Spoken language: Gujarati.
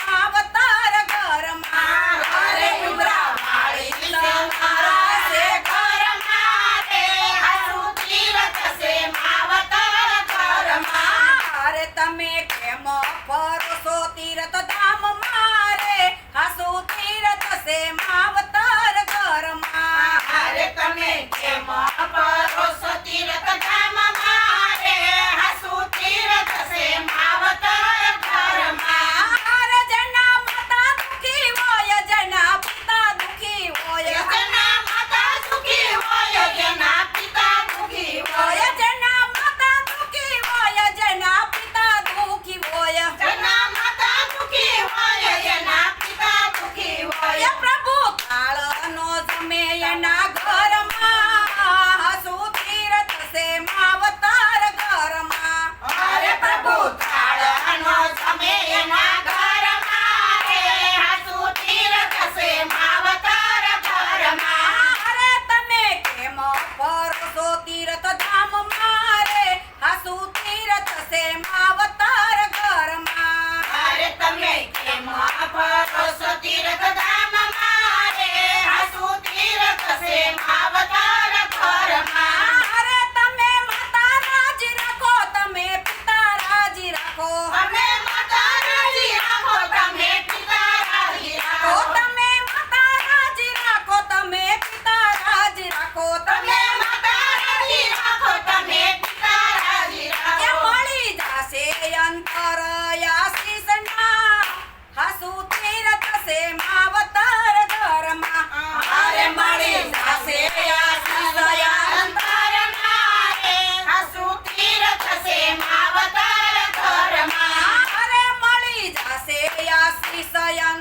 மாவத்த તીરથ ધામ મારે હાસુ તીર્થ છે માવતર ઘરમાં Visayas.